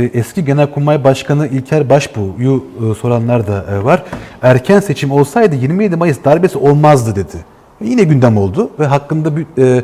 E, Eski Genelkurmay Başkanı İlker Başbuğ'yu e, soranlar da e, var. Erken seçim olsaydı 27 Mayıs darbesi olmazdı dedi. Yine gündem oldu ve hakkında bir, e, e,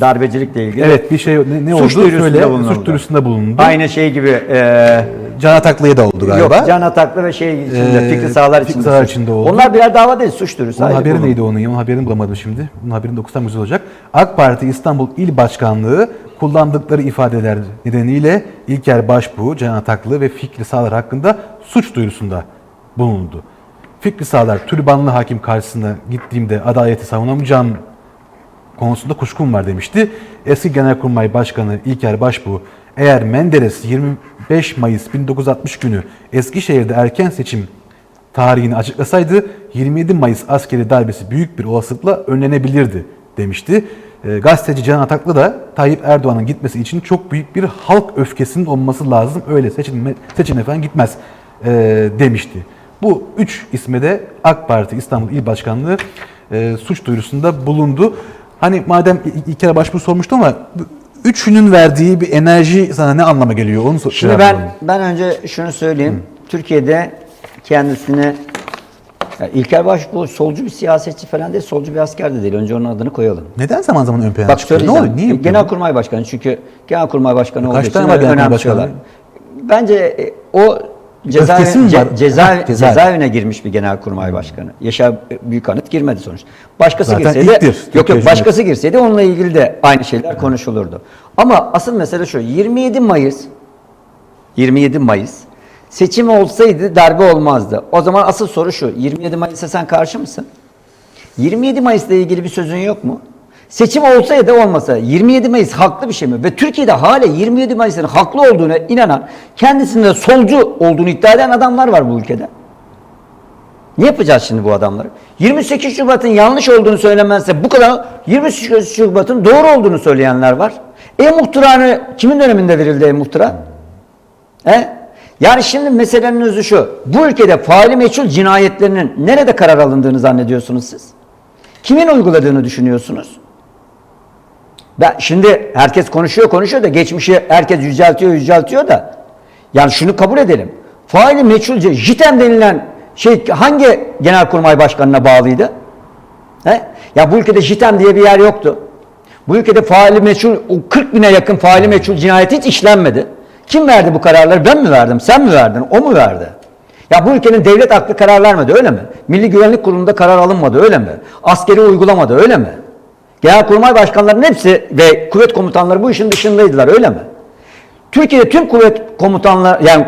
Darbecilikle ilgili. evet bir şey ne, ne Suç oldu? Söyle, bulunuldu. suç duyurusunda bulundu. Aynı şey gibi e, Can Ataklı'ya da oldu galiba. yok Can Ataklı ve şey içinde Ee, Fikri Sağlar içinde. Sağlar içinde oldu. Onlar birer dava değil suç duyurusu. Onun haberi konu. neydi onun? Onun haberini bulamadım şimdi. Bunun haberini de okusam güzel olacak. AK Parti İstanbul İl Başkanlığı kullandıkları ifadeler nedeniyle İlker Başbuğ, Can Ataklı ve Fikri Sağlar hakkında suç duyurusunda bulundu. Fikri Sağlar türbanlı hakim karşısına gittiğimde adaleti savunamayacağım konusunda kuşkum var demişti. Eski Genelkurmay Başkanı İlker Başbuğ, eğer Menderes 25 Mayıs 1960 günü Eskişehir'de erken seçim tarihini açıklasaydı 27 Mayıs askeri darbesi büyük bir olasılıkla önlenebilirdi demişti. E, gazeteci Can Ataklı da Tayyip Erdoğan'ın gitmesi için çok büyük bir halk öfkesinin olması lazım. Öyle seçilme, seçilme falan gitmez e, demişti. Bu üç isme de AK Parti İstanbul İl Başkanlığı e, suç duyurusunda bulundu. Hani madem İ- İlker kere başvuru sormuştum ama üçünün verdiği bir enerji sana ne anlama geliyor? Onu sor- Şimdi ben ben önce şunu söyleyeyim. Türkiye'de kendisine ya İlker Başbuğ solcu bir siyasetçi falan değil, solcu bir asker de değil. Önce onun adını koyalım. neden zaman zaman ön plana Bak çıkıyor? Ne oluyor? Niye? Genelkurmay Başkanı çünkü Genelkurmay Başkanı olduğu Kaç için tane önemsiyorlar. Başkanı? Bence e, o cezaevi, ce- cezaevi- Ha, cezaevi. cezaevine girmiş bir Genelkurmay Başkanı. Yaşar Büyükanıt girmedi sonuç. Başkası Zaten girseydi ilktir yok yok başkası girseydi onunla ilgili de aynı şeyler konuşulurdu. Ama asıl mesele şu. 27 Mayıs 27 Mayıs seçim olsaydı darbe olmazdı. O zaman asıl soru şu. 27 Mayıs'a sen karşı mısın? 27 Mayıs'la ilgili bir sözün yok mu? Seçim olsaydı olmasa 27 Mayıs haklı bir şey mi? Ve Türkiye'de hala 27 Mayıs'ın haklı olduğuna inanan, kendisinde solcu olduğunu iddia eden adamlar var bu ülkede. Ne yapacağız şimdi bu adamları? 28 Şubat'ın yanlış olduğunu söylemezse bu kadar 28 Şubat'ın doğru olduğunu söyleyenler var. E-muhtıranı kimin döneminde verildi e-muhtıra? He? Yani şimdi meselenin özü şu. Bu ülkede faili meçhul cinayetlerinin nerede karar alındığını zannediyorsunuz siz? Kimin uyguladığını düşünüyorsunuz? Ben şimdi herkes konuşuyor konuşuyor da geçmişi herkes yüceltiyor yüceltiyor da yani şunu kabul edelim. Faili meçhulce JITEM denilen şey hangi genelkurmay başkanına bağlıydı? He? Ya bu ülkede JITEM diye bir yer yoktu. Bu ülkede faili meçhul, o 40 bine yakın faili meçhul cinayet hiç işlenmedi. Kim verdi bu kararları? Ben mi verdim? Sen mi verdin? O mu verdi? Ya bu ülkenin devlet aklı karar vermedi öyle mi? Milli Güvenlik Kurulu'nda karar alınmadı öyle mi? Askeri uygulamadı öyle mi? Genelkurmay başkanlarının hepsi ve kuvvet komutanları bu işin dışındaydılar öyle mi? Türkiye'de tüm kuvvet komutanlar yani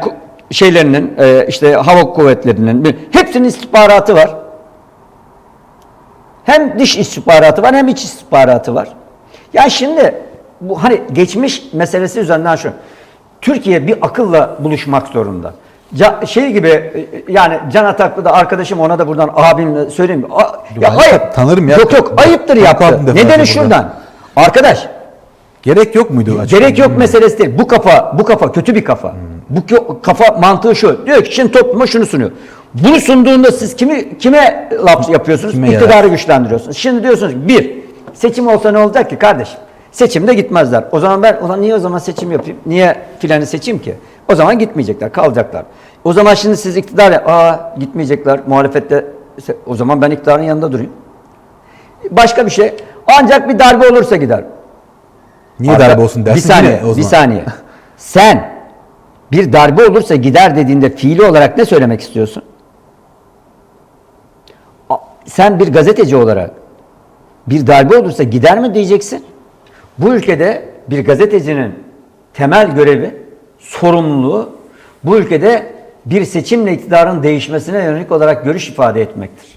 şeylerinin e, işte hava kuvvetlerinin hepsinin istihbaratı var. Hem dış istihbaratı var hem iç istihbaratı var. Ya şimdi bu hani geçmiş meselesi üzerinden şu. Türkiye bir akılla buluşmak zorunda. Ca- şey gibi yani Can Ataklı da arkadaşım ona da buradan abim söyleyeyim. A- ya ben ayıp. tanırım ya. Yok yok ayıptır yaptı. Nedeni şuradan. Arkadaş Gerek yok muydu? açıkçası? Gerek yok meselesi değil. Bu kafa, bu kafa kötü bir kafa. Bu kö- kafa mantığı şu. Diyor ki şimdi topluma şunu sunuyor. Bunu sunduğunda siz kimi kime laf yapıyorsunuz? Kime İktidarı yarar? güçlendiriyorsunuz. Şimdi diyorsunuz bir, seçim olsa ne olacak ki kardeşim? Seçimde gitmezler. O zaman ben o zaman niye o zaman seçim yapayım? Niye filanı seçeyim ki? O zaman gitmeyecekler, kalacaklar. O zaman şimdi siz iktidar aa gitmeyecekler muhalefette o zaman ben iktidarın yanında durayım. Başka bir şey. Ancak bir darbe olursa gider. Niye Arka- darbe olsun dersin? Bir saniye, o zaman. bir saniye. Sen bir darbe olursa gider dediğinde fiili olarak ne söylemek istiyorsun? Sen bir gazeteci olarak bir darbe olursa gider mi diyeceksin? Bu ülkede bir gazetecinin temel görevi, sorumluluğu bu ülkede bir seçimle iktidarın değişmesine yönelik olarak görüş ifade etmektir.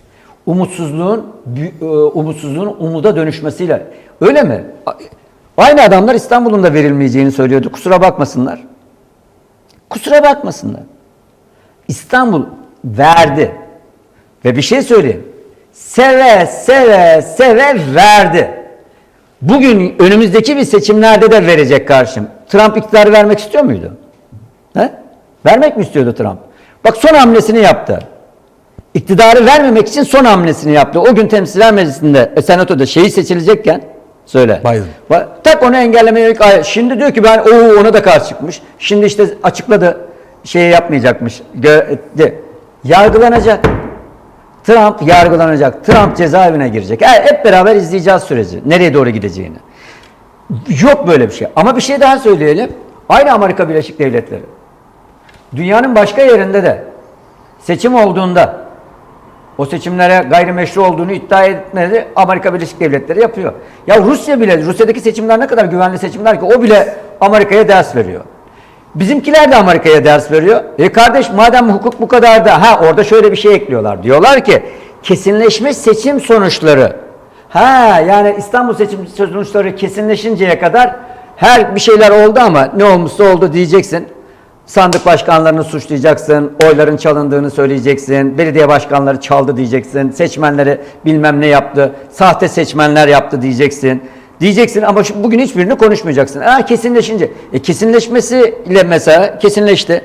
Umutsuzluğun e, umutsuzluğun umuda dönüşmesiyle. Öyle mi? Aynı adamlar İstanbul'un da verilmeyeceğini söylüyordu. Kusura bakmasınlar. Kusura bakmasınlar. İstanbul verdi. Ve bir şey söyleyeyim. Seve seve seve verdi. Bugün önümüzdeki bir seçimlerde de verecek karşım. Trump iktidarı vermek istiyor muydu? He? Vermek mi istiyordu Trump? Bak son hamlesini yaptı. İktidarı vermemek için son hamlesini yaptı. O gün Temsiller Meclisi'nde, e, Senato'da şeyi seçilecekken Söyle. Biden. Ba- Tak onu engellemeye yönelik ayet. Şimdi diyor ki ben o ona da karşı çıkmış. Şimdi işte açıkladı. Şey yapmayacakmış. Gö- de. Yargılanacak. Trump yargılanacak. Trump cezaevine girecek. Ha, Hep beraber izleyeceğiz süreci. Nereye doğru gideceğini. Yok böyle bir şey. Ama bir şey daha söyleyelim. Aynı Amerika Birleşik Devletleri. Dünyanın başka yerinde de seçim olduğunda o seçimlere gayrimeşru olduğunu iddia etmedi Amerika Birleşik Devletleri yapıyor. Ya Rusya bile, Rusya'daki seçimler ne kadar güvenli seçimler ki o bile Amerika'ya ders veriyor. Bizimkiler de Amerika'ya ders veriyor. E kardeş madem hukuk bu kadar da ha orada şöyle bir şey ekliyorlar. Diyorlar ki kesinleşmiş seçim sonuçları. Ha yani İstanbul seçim sonuçları kesinleşinceye kadar her bir şeyler oldu ama ne olmuşsa oldu diyeceksin. Sandık başkanlarını suçlayacaksın, oyların çalındığını söyleyeceksin, belediye başkanları çaldı diyeceksin, seçmenleri bilmem ne yaptı, sahte seçmenler yaptı diyeceksin. Diyeceksin ama bugün hiçbirini konuşmayacaksın. Ha kesinleşince. E kesinleşmesiyle mesela kesinleşti.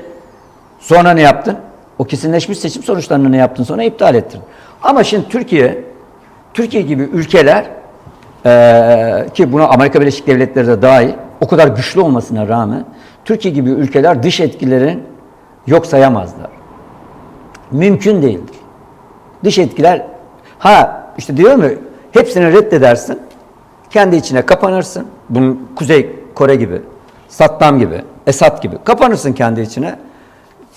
Sonra ne yaptın? O kesinleşmiş seçim sonuçlarını ne yaptın? Sonra iptal ettin. Ama şimdi Türkiye, Türkiye gibi ülkeler eee, ki buna Amerika Birleşik Devletleri de dahil o kadar güçlü olmasına rağmen Türkiye gibi ülkeler dış etkilerin yok sayamazlar. Mümkün değildir. Dış etkiler ha işte diyor mu hepsini reddedersin. Kendi içine kapanırsın. Bunun Kuzey Kore gibi, Saddam gibi, Esad gibi kapanırsın kendi içine.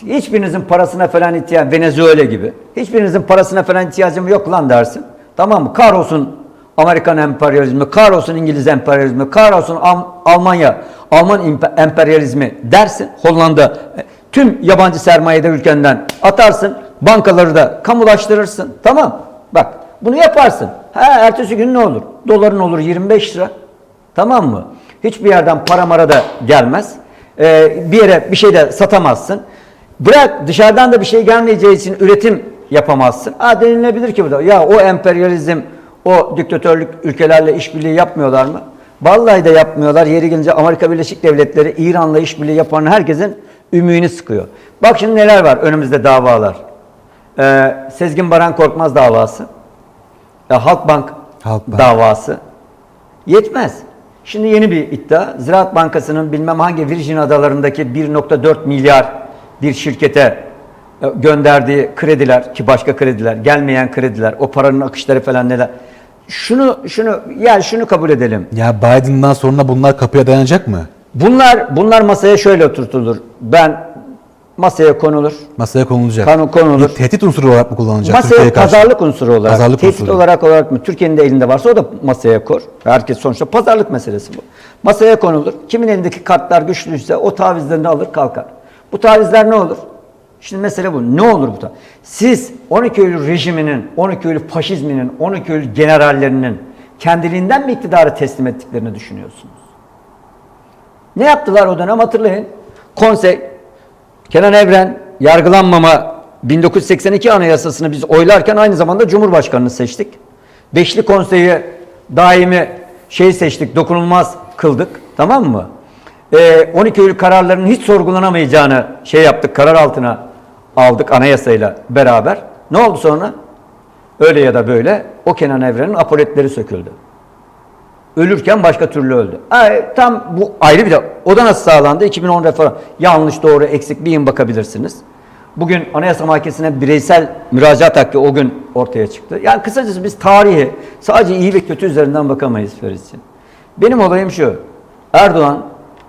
Hiçbirinizin parasına falan ihtiyaç, Venezuela gibi. Hiçbirinizin parasına falan ihtiyacım yok lan dersin. Tamam mı? Kahrolsun Amerikan emperyalizmi, kahrolsun İngiliz emperyalizmi, kahrolsun Almanya, Alman emperyalizmi dersin. Hollanda e, tüm yabancı sermayede ülkenden atarsın. Bankaları da kamulaştırırsın. Tamam. Bak bunu yaparsın. Ha ertesi gün ne olur? Doların olur 25 lira. Tamam mı? Hiçbir yerden para mara da gelmez. Ee, bir yere bir şey de satamazsın. Bırak dışarıdan da bir şey gelmeyeceği için üretim yapamazsın. Ha denilebilir ki bu da ya o emperyalizm, o diktatörlük ülkelerle işbirliği yapmıyorlar mı? Vallahi de yapmıyorlar. Yeri gelince Amerika Birleşik Devletleri İran'la işbirliği yapan herkesin ümüğünü sıkıyor. Bak şimdi neler var önümüzde davalar. Ee, Sezgin Baran Korkmaz davası. Ya Halkbank, Halkbank. davası. Yetmez. Şimdi yeni bir iddia. Ziraat Bankası'nın bilmem hangi Virgin Adaları'ndaki 1.4 milyar bir şirkete e, gönderdiği krediler ki başka krediler, gelmeyen krediler, o paranın akışları falan neler. Şunu şunu yani şunu kabul edelim. Ya Biden'dan sonra bunlar kapıya dayanacak mı? Bunlar bunlar masaya şöyle oturtulur. Ben masaya konulur. Masaya konulacak. Konu- konulur. Bir tehdit unsuru olarak mı kullanılacak? Masaya pazarlık unsuru olarak, Pazarlık tehdit unsuru. olarak olarak mı? Türkiye'nin de elinde varsa o da masaya kor. Herkes sonuçta pazarlık meselesi bu. Masaya konulur. Kimin elindeki kartlar güçlüyse o tavizlerini alır kalkar. Bu tavizler ne olur? Şimdi mesele bu. Ne olur bu? ta- Siz 12 Eylül rejiminin, 12 Eylül faşizminin, 12 Eylül generallerinin kendiliğinden mi iktidarı teslim ettiklerini düşünüyorsunuz? Ne yaptılar o dönem hatırlayın. Konsey, Kenan Evren yargılanmama 1982 Anayasasını biz oylarken aynı zamanda Cumhurbaşkanını seçtik. Beşli konseyi daimi şey seçtik, dokunulmaz kıldık. Tamam mı? Ee, 12 Eylül kararlarının hiç sorgulanamayacağını şey yaptık, karar altına aldık anayasayla beraber. Ne oldu sonra? Öyle ya da böyle o Kenan Evren'in apoletleri söküldü. Ölürken başka türlü öldü. Ay, tam bu ayrı bir de. O da nasıl sağlandı? 2010 reform. Yanlış, doğru, eksik bir bakabilirsiniz. Bugün Anayasa Mahkemesi'ne bireysel müracaat hakkı o gün ortaya çıktı. Yani kısacası biz tarihi sadece iyi ve kötü üzerinden bakamayız Ferit'ciğim. Benim olayım şu. Erdoğan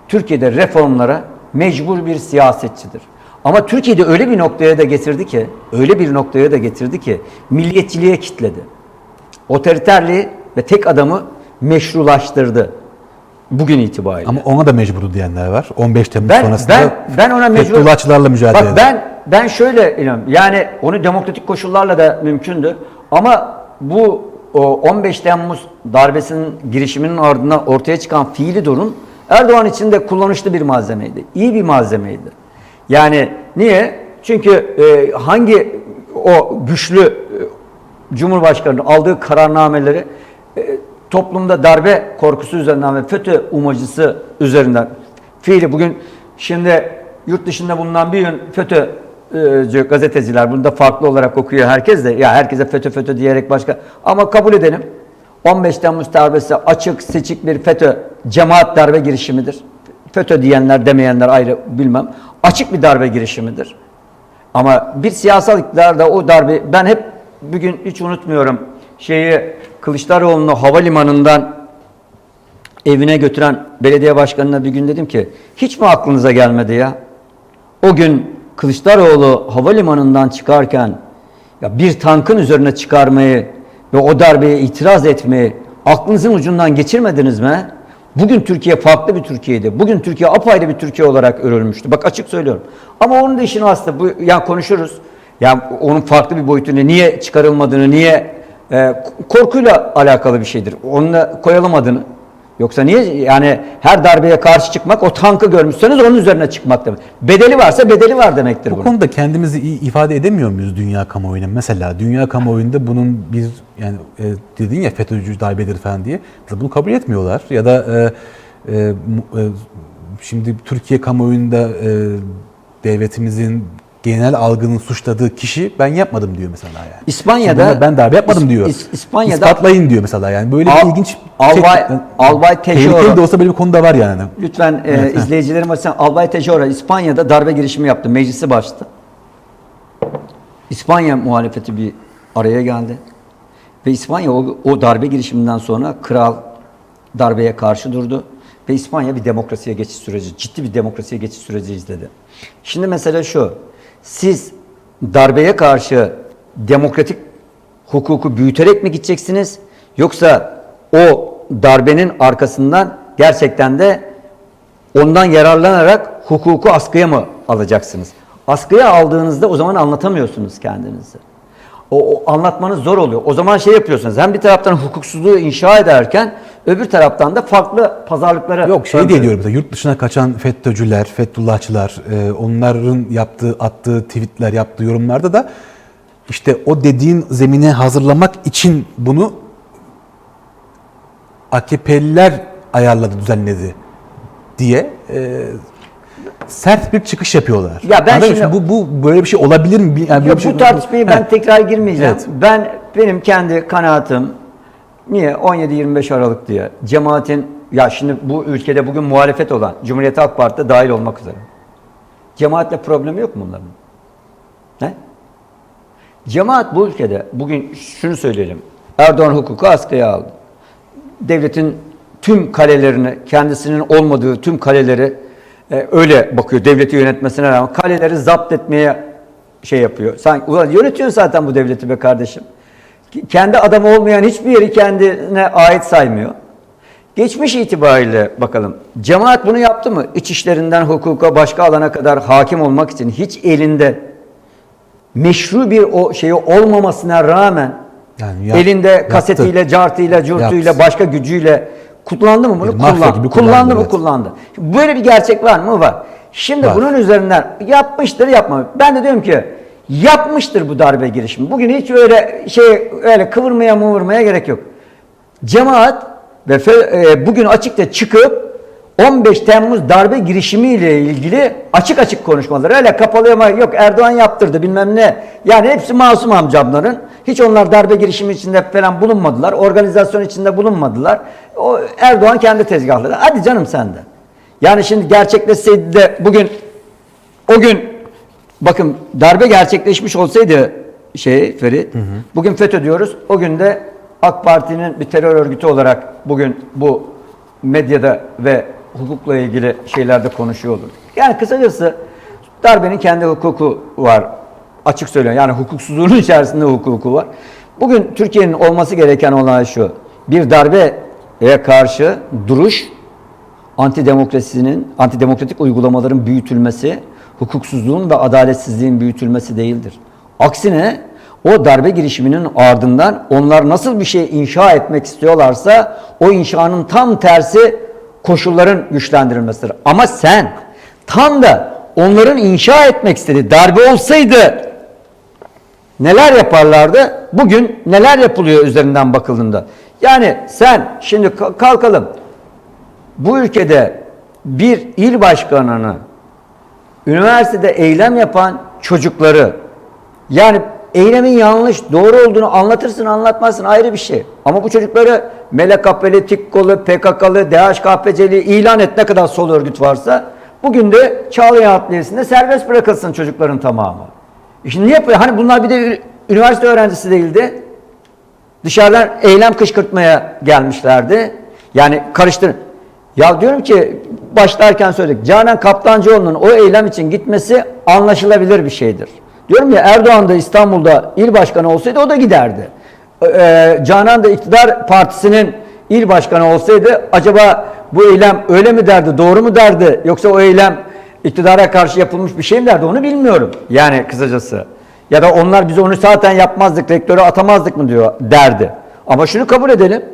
Türkiye'de reformlara mecbur bir siyasetçidir. Ama Türkiye'de öyle bir noktaya da getirdi ki, öyle bir noktaya da getirdi ki milliyetçiliğe kitledi otoriterliği ve tek adamı meşrulaştırdı bugün itibariyle. Ama ona da mecburdu diyenler var. 15 Temmuz ben sonrasında ben ben ona mecbur Fethullahçılarla mücadele Bak ben ben şöyle inanıyorum. Yani onu demokratik koşullarla da mümkündü. Ama bu o 15 Temmuz darbesinin girişiminin ardından ortaya çıkan fiili durum Erdoğan için de kullanışlı bir malzemeydi. İyi bir malzemeydi. Yani niye? Çünkü e, hangi o güçlü e, Cumhurbaşkanı'nın aldığı kararnameleri toplumda darbe korkusu üzerinden ve FETÖ umacısı üzerinden fiili bugün şimdi yurt dışında bulunan bir gün FETÖ'cü gazeteciler bunu da farklı olarak okuyor herkes de ya herkese FETÖ FETÖ diyerek başka ama kabul edelim 15 Temmuz darbesi açık seçik bir FETÖ cemaat darbe girişimidir. FETÖ diyenler demeyenler ayrı bilmem. Açık bir darbe girişimidir. Ama bir siyasal iktidarda o darbe ben hep bugün hiç unutmuyorum şeyi Kılıçdaroğlu'nu havalimanından evine götüren belediye başkanına bir gün dedim ki hiç mi aklınıza gelmedi ya? O gün Kılıçdaroğlu havalimanından çıkarken ya bir tankın üzerine çıkarmayı ve o darbeye itiraz etmeyi aklınızın ucundan geçirmediniz mi? Bugün Türkiye farklı bir Türkiye'ydi. Bugün Türkiye apayrı bir Türkiye olarak örülmüştü. Bak açık söylüyorum. Ama onun da işini aslında bu yani konuşuruz. Yani onun farklı bir boyutunu niye çıkarılmadığını, niye e, korkuyla alakalı bir şeydir. Onunla koyalım adını. Yoksa niye yani her darbeye karşı çıkmak o tankı görmüşseniz onun üzerine çıkmak demek. Bedeli varsa bedeli var demektir Bu bunun. konuda kendimizi iyi ifade edemiyor muyuz dünya kamuoyuna? Mesela dünya kamuoyunda bunun bir yani e, dedin ya FETÖ'cü darbedir falan diye bunu kabul etmiyorlar ya da e, e, e, şimdi Türkiye kamuoyunda e, devletimizin genel algının suçladığı kişi ben yapmadım diyor mesela yani. İspanya'da- Şimdi ben darbe yapmadım İs- diyor. İs- İspanya'da- İspatlayın diyor mesela yani böyle Al- bir ilginç Albay- Albay tehlikeli Tejero- de olsa böyle bir konuda var yani. Lütfen e, izleyicilerim açısından Albay Tejora İspanya'da darbe girişimi yaptı. Meclisi başladı. İspanya muhalefeti bir araya geldi. Ve İspanya o, o darbe girişiminden sonra kral darbeye karşı durdu. Ve İspanya bir demokrasiye geçiş süreci, ciddi bir demokrasiye geçiş süreci izledi. Şimdi mesele şu. Siz darbeye karşı demokratik hukuku büyüterek mi gideceksiniz? Yoksa o darbenin arkasından gerçekten de ondan yararlanarak hukuku askıya mı alacaksınız? Askıya aldığınızda o zaman anlatamıyorsunuz kendinizi. O, o anlatmanız zor oluyor. O zaman şey yapıyorsunuz. Hem bir taraftan hukuksuzluğu inşa ederken öbür taraftan da farklı pazarlıklara Yok şey diye diyorum mesela yurt dışına kaçan FETÖ'cüler, Fethullahçılar, e, onların yaptığı, attığı tweetler, yaptığı yorumlarda da işte o dediğin zemine hazırlamak için bunu AKP'liler ayarladı, düzenledi diye e, sert bir çıkış yapıyorlar. Ya ben Anladın şimdi- bu, bu böyle bir şey olabilir mi? Yani Ya şey- bu tartışmayı ben Evet. tekrar girmeyeceğim. Evet. Ben benim kendi kanaatim niye 17-25 Aralık diye cemaatin ya şimdi bu ülkede bugün muhalefet olan Cumhuriyet Halk Parti de dahil olmak üzere. Cemaatle problemi yok mu bunların? Ne? Cemaat bu ülkede bugün şunu söyleyelim. Erdoğan hukuku askıya aldı. Devletin tüm kalelerini, kendisinin olmadığı tüm kaleleri e, öyle bakıyor devleti yönetmesine rağmen kaleleri zapt etmeye şey yapıyor. Sanki ulan yönetiyorsun zaten bu devleti be kardeşim. Kendi adamı olmayan hiçbir yeri kendine ait saymıyor. Geçmiş itibariyle bakalım. Cemaat bunu yaptı mı? İç işlerinden hukuka başka alana kadar hakim olmak için hiç elinde meşru bir o şeyi olmamasına rağmen Yani yap- elinde yaptı. kasetiyle, cartıyla, curtuyla, Yaptı. başka gücüyle kullandı mı bunu? Bir kullandı, kullandı, mı? evet. Kullandı. Böyle bir gerçek var mı? Var. Şimdi Var. bunun üzerinden yapmıştır, yapmamış. Ben de diyorum ki yapmıştır bu darbe girişimi. Bugün hiç öyle şey öyle kıvırmaya mıvırmaya gerek yok. Cemaat ve fe- e, bugün açıkça çıkıp 15 Temmuz darbe girişimiyle ilgili açık açık konuşmaları. Öyle kapalı ama yok Erdoğan yaptırdı bilmem ne. Yani hepsi masum amcamların. Hiç onlar darbe girişimi içinde falan bulunmadılar. Organizasyon içinde bulunmadılar. O Erdoğan kendi tezgahları. Hadi canım sen de. Yani şimdi gerçekleşseydi de bugün o gün bakın darbe gerçekleşmiş olsaydı şey Ferit bugün FETÖ diyoruz. O gün de AK Parti'nin bir terör örgütü olarak bugün bu medyada ve hukukla ilgili şeylerde konuşuyor olurdu. Yani kısacası darbenin kendi hukuku var. Açık söylüyorum. Yani hukuksuzluğun içerisinde hukuku var. Bugün Türkiye'nin olması gereken olay şu. Bir darbeye karşı duruş antidemokrasinin, antidemokratik uygulamaların büyütülmesi, hukuksuzluğun ve adaletsizliğin büyütülmesi değildir. Aksine o darbe girişiminin ardından onlar nasıl bir şey inşa etmek istiyorlarsa o inşanın tam tersi koşulların güçlendirilmesidir. Ama sen tam da onların inşa etmek istediği darbe olsaydı neler yaparlardı? Bugün neler yapılıyor üzerinden bakıldığında. Yani sen şimdi ka- kalkalım bu ülkede bir il başkanını üniversitede eylem yapan çocukları yani eylemin yanlış, doğru olduğunu anlatırsın, anlatmazsın ayrı bir şey. Ama bu çocukları MLKP'li, TİKKO'lu, PKK'lı, DHKPC'li ilan et ne kadar sol örgüt varsa bugün de Çağlayan Adliyesi'nde serbest bırakılsın çocukların tamamı. E Şimdi niye? Hani bunlar bir de üniversite öğrencisi değildi. Dışarıdan eylem kışkırtmaya gelmişlerdi. Yani karıştır. Ya diyorum ki başlarken söyledik. Canan Kaptancıoğlu'nun o eylem için gitmesi anlaşılabilir bir şeydir. Diyorum ya Erdoğan da İstanbul'da il başkanı olsaydı o da giderdi. Ee, Canan da iktidar partisinin il başkanı olsaydı acaba bu eylem öyle mi derdi, doğru mu derdi yoksa o eylem iktidara karşı yapılmış bir şey mi derdi onu bilmiyorum. Yani kısacası. Ya da onlar biz onu zaten yapmazdık, rektörü atamazdık mı diyor derdi. Ama şunu kabul edelim.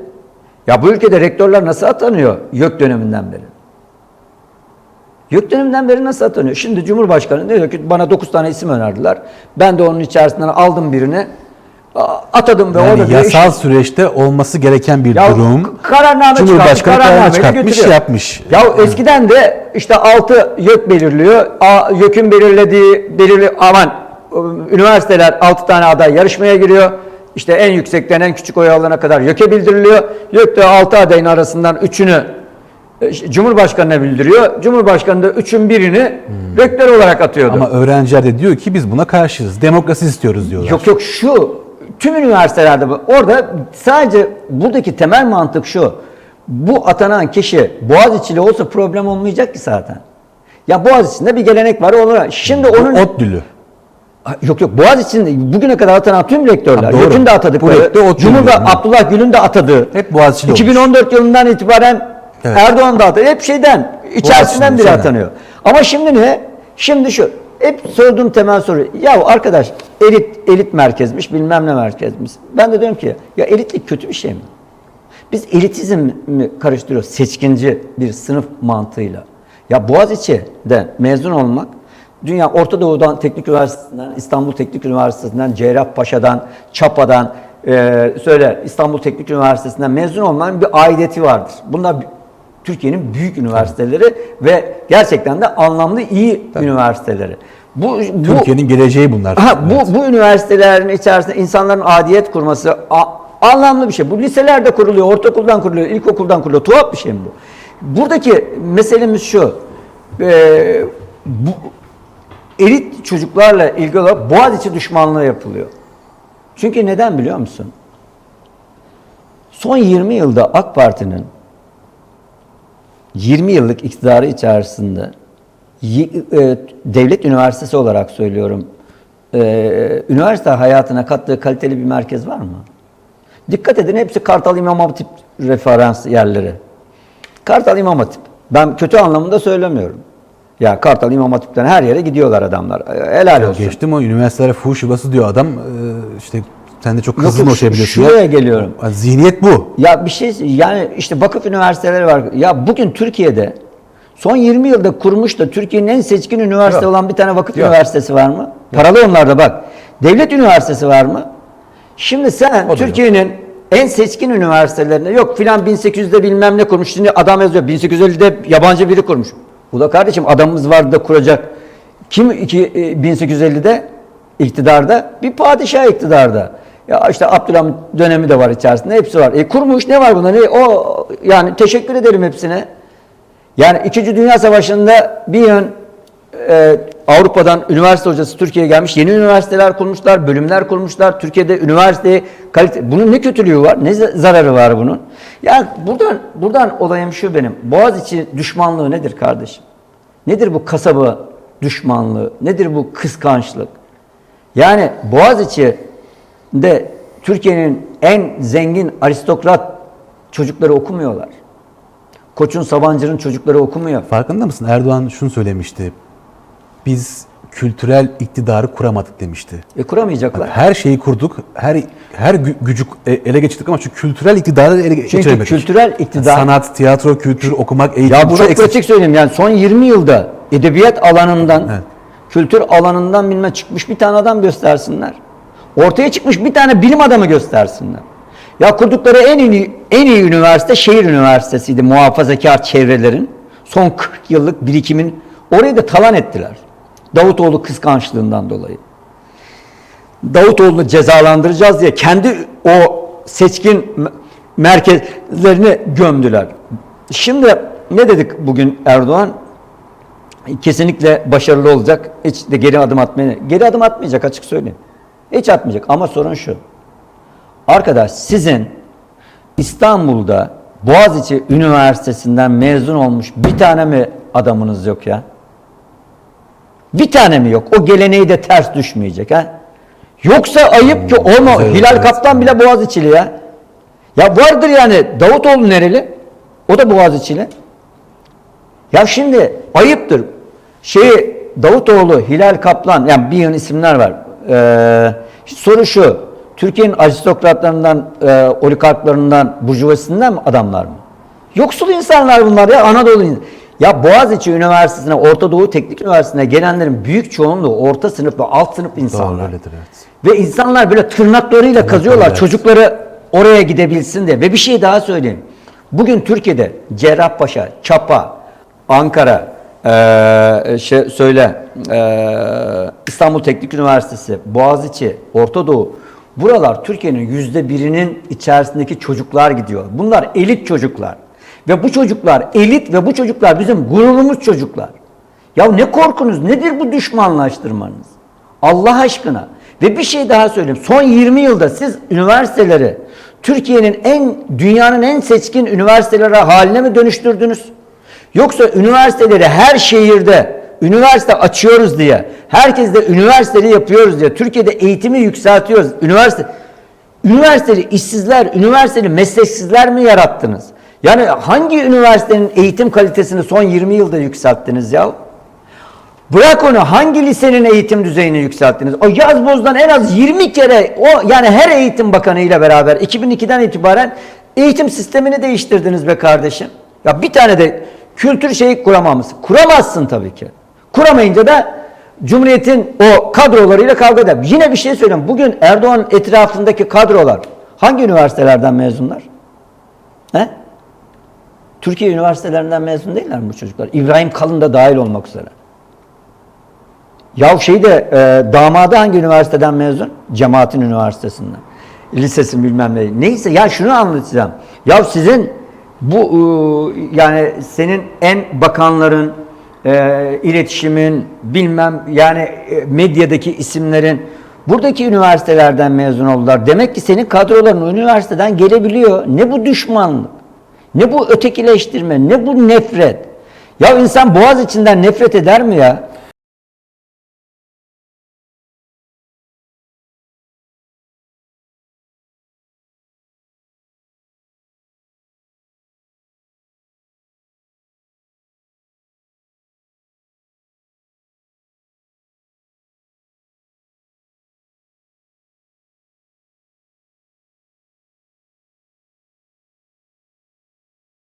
Ya bu ülkede rektörler nasıl atanıyor YÖK döneminden beri? YÖK döneminden beri nasıl atanıyor? Şimdi Cumhurbaşkanı diyor ki bana 9 tane isim önerdiler. Ben de onun içerisinden aldım birini. Atadım ve Yani diyor yasal işte- süreçte olması gereken bir ya durum. kararname Cumhurbaşkanı çıkartmış, kararnameyle çıkartmış, götürüyor. yapmış. Ya eskiden de işte altı YÖK belirliyor. A, YÖK'ün belirlediği belirli aman üniversiteler altı tane aday yarışmaya giriyor. İşte en yüksekten en küçük oy alana kadar YÖK'e bildiriliyor. YÖK de altı adayın arasından üçünü e, Cumhurbaşkanı'na bildiriyor. Cumhurbaşkanı da üçün birini rektör olarak atıyordu. Ama öğrenciler de diyor ki biz buna karşıyız. Demokrasi istiyoruz diyorlar. Yok yok şu tüm üniversitelerde. Orada sadece buradaki temel mantık şu. Bu atanan kişi Boğaziçi'li olsa problem olmayacak ki zaten. Ya Boğaziçi'nde bir gelenek var. Ona. Şimdi onun Ot dülü. Ha, Yok yok Boğaziçi'nde bugüne kadar atanan tüm rektörler. YÖK'ün de ODTÜ'lü Cumhurba. Abdullah Gül'ün de atadığı, Hep Boğaziçi'li olmuş. 2014 yılından itibaren Evet. Erdoğan da atadı. Hep şeyden, içerisinden biri atanıyor. Ama şimdi ne? Şimdi şu, hep sorduğum temel soru. Ya arkadaş elit elit merkezmiş, bilmem ne merkezmiş. Ben de diyorum ki ya elitlik kötü bir şey mi? Biz elitizm mi karıştırıyoruz seçkinci bir sınıf mantığıyla? Ya Boğaziçi'den mezun olmak, dünya Orta Doğu'dan Teknik Üniversitesi'nden, İstanbul Teknik Üniversitesi'nden, Cerrahpaşa'dan, Çapa'dan, eee söyle İstanbul Teknik Üniversitesi'nden mezun olmanın bir aidiyeti vardır. Bunlar Türkiye'nin büyük üniversiteleri ve gerçekten de anlamlı iyi üniversiteleri. Bu, bu Türkiye'nin geleceği bunlar. Ha, bu, Evet. bu üniversitelerin içerisinde insanların adiyet kurması a- anlamlı bir şey. Bu liselerde kuruluyor, ortaokuldan kuruluyor, ilkokuldan kuruluyor. Tuhaf bir şey mi bu? Buradaki meselemiz şu. Ee, bu elit çocuklarla ilgili olarak Boğaziçi düşmanlığı yapılıyor. Çünkü neden biliyor musun? Son 20 yılda AK Parti'nin 20 yıllık iktidarı içerisinde e, devlet üniversitesi olarak söylüyorum. e, üniversite hayatına kattığı kaliteli bir merkez var mı? Dikkat edin hepsi Kartal İmam Hatip referans yerleri. Kartal İmam Hatip. Ben kötü anlamında söylemiyorum. Ya Kartal İmam Hatip'ten her yere gidiyorlar adamlar. E, Helal Ya olsun. geçtim o üniversitelere fuhuş yuvası diyor adam. Ee, işte sen de çok Yok, kızgın yok, biliyorsun. şuraya ya. geliyorum. Zihniyet bu. Ya bir şey yani işte vakıf üniversiteleri var. Ya bugün Türkiye'de son 20 yılda kurmuş da Türkiye'nin en seçkin üniversite Yok. olan bir tane vakıf Yok. üniversitesi var mı? Paralı onlarda bak. Devlet üniversitesi var mı? Şimdi sen da Türkiye'nin en seçkin üniversitelerinde yok filan 1800'de bilmem ne kurmuş. Şimdi adam yazıyor 1850'de yabancı biri kurmuş. Ula kardeşim adamımız vardı da kuracak. Kim iki, e, 1850'de iktidarda? Bir padişah iktidarda. Ya işte Abdülhamit dönemi de var içerisinde. Hepsi var. E kurmuş ne var bunda? Ne? O yani teşekkür ederim hepsine. Yani İkinci Dünya Savaşı'nda bir yön e, Avrupa'dan üniversite hocası Türkiye'ye gelmiş. Yeni üniversiteler kurmuşlar, bölümler kurmuşlar. Türkiye'de üniversite kalite bunun ne kötülüğü var? Ne za- zararı var bunun? Yani buradan buradan olayım şu benim. Boğaziçi düşmanlığı nedir kardeşim? Nedir bu kasaba düşmanlığı? Nedir bu kıskançlık? Yani Boğaziçi'de Türkiye'nin en zengin aristokrat çocukları okumuyorlar. Koç'un Sabancı'nın çocukları okumuyor. Farkında mısın? Erdoğan şunu söylemişti. Biz kültürel iktidarı kuramadık demişti. E kuramayacaklar. Her şeyi kurduk, her her gü- gücü e- ele geçirdik ama şu kültürel iktidarı ele Çünkü geçiremedik. kültürel iktidar... Sanat, tiyatro, kültür, okumak, eğitim. ya bu çok eksik. pratik söyleyeyim. Yani son 20 yılda edebiyat alanından, Evet. kültür alanından bilmem çıkmış bir tane adam göstersinler. Ortaya çıkmış bir tane bilim adamı göstersinler. Ya kurdukları en iyi, en iyi üniversite şehir üniversitesiydi muhafazakar çevrelerin. Son 40 yıllık birikimin orayı da talan ettiler. Davutoğlu kıskançlığından dolayı. Davutoğlu'nu cezalandıracağız diye kendi o seçkin me- merkezlerini gömdüler. Şimdi ne dedik bugün Erdoğan? Kesinlikle başarılı olacak. Hiç de geri adım atmaya. Geri adım atmayacak açık söyleyeyim. Hiç atmayacak ama sorun şu. Arkadaş sizin İstanbul'da Boğaziçi Üniversitesi'nden mezun olmuş bir tane mi adamınız yok ya? Bir tane mi yok? O geleneği de ters düşmeyecek ha? Yoksa ayıp ki olma. güzel, Hilal evet. Kaptan bile Boğaziçi'li ya. Ya vardır yani Davutoğlu nereli? O da Boğaziçi'li. Ya şimdi ayıptır. Şeyi Davutoğlu, Hilal Kaplan yani bir yığın isimler var. Ee, soru şu. Türkiye'nin aristokratlarından, e, oligarklarından, burjuvasından mı adamlar mı? Yoksul insanlar bunlar ya Anadolu Ya Boğaziçi Üniversitesi'ne, Orta Doğu Teknik Üniversitesi'ne gelenlerin büyük çoğunluğu orta sınıf ve alt sınıf Doğru insanlar. öyledir evet. Ve insanlar böyle tırnaklarıyla kazıyorlar evet. çocukları oraya gidebilsin diye. Ve bir şey daha söyleyeyim. Bugün Türkiye'de Cerrahpaşa, Çapa, Ankara, eee, şey söyle eee, İstanbul Teknik Üniversitesi, Boğaziçi, Orta Doğu buralar Türkiye'nin yüzde birinin içerisindeki çocuklar gidiyor. Bunlar elit çocuklar. Ve bu çocuklar elit ve bu çocuklar bizim gururumuz çocuklar. Ya ne korkunuz nedir bu düşmanlaştırmanız? Allah aşkına. Ve bir şey daha söyleyeyim. Son 20 yılda siz üniversiteleri Türkiye'nin en dünyanın en seçkin üniversiteleri haline mi dönüştürdünüz? Yoksa üniversiteleri her şehirde üniversite açıyoruz diye, herkes de üniversiteyi yapıyoruz diye, Türkiye'de eğitimi yükseltiyoruz. Üniversite Üniversiteli işsizler, üniversiteli mesleksizler mi yarattınız? Yani hangi üniversitenin eğitim kalitesini son 20 yılda yükselttiniz ya? Bırak onu hangi lisenin eğitim düzeyini yükselttiniz? O Yazboz'dan en az 20 kere o yani her eğitim bakanı ile beraber 2002'den itibaren eğitim sistemini değiştirdiniz be kardeşim. Ya bir tane de kültür şeyi kuramamışsın. Kuramazsın tabii ki. Kuramayınca da Cumhuriyet'in o kadrolarıyla kavga eder. Yine bir şey söyleyeyim. Bugün Erdoğan etrafındaki kadrolar hangi üniversitelerden mezunlar? He? Türkiye üniversitelerinden mezun değiller mi bu çocuklar? İbrahim Kalın da dahil olmak üzere. Ya şey de e, damadı hangi üniversiteden mezun? Cemaatin üniversitesinden. Lisesi bilmem ne. Neyse ya şunu anlatacağım. Ya sizin bu e, yani senin en bakanların e, iletişimin bilmem yani e, medyadaki isimlerin buradaki üniversitelerden mezun oldular. Demek ki senin kadroların üniversiteden gelebiliyor. Ne bu düşmanlık? Ne bu ötekileştirme? Ne bu nefret? Ya insan boğaz içinden nefret eder mi ya?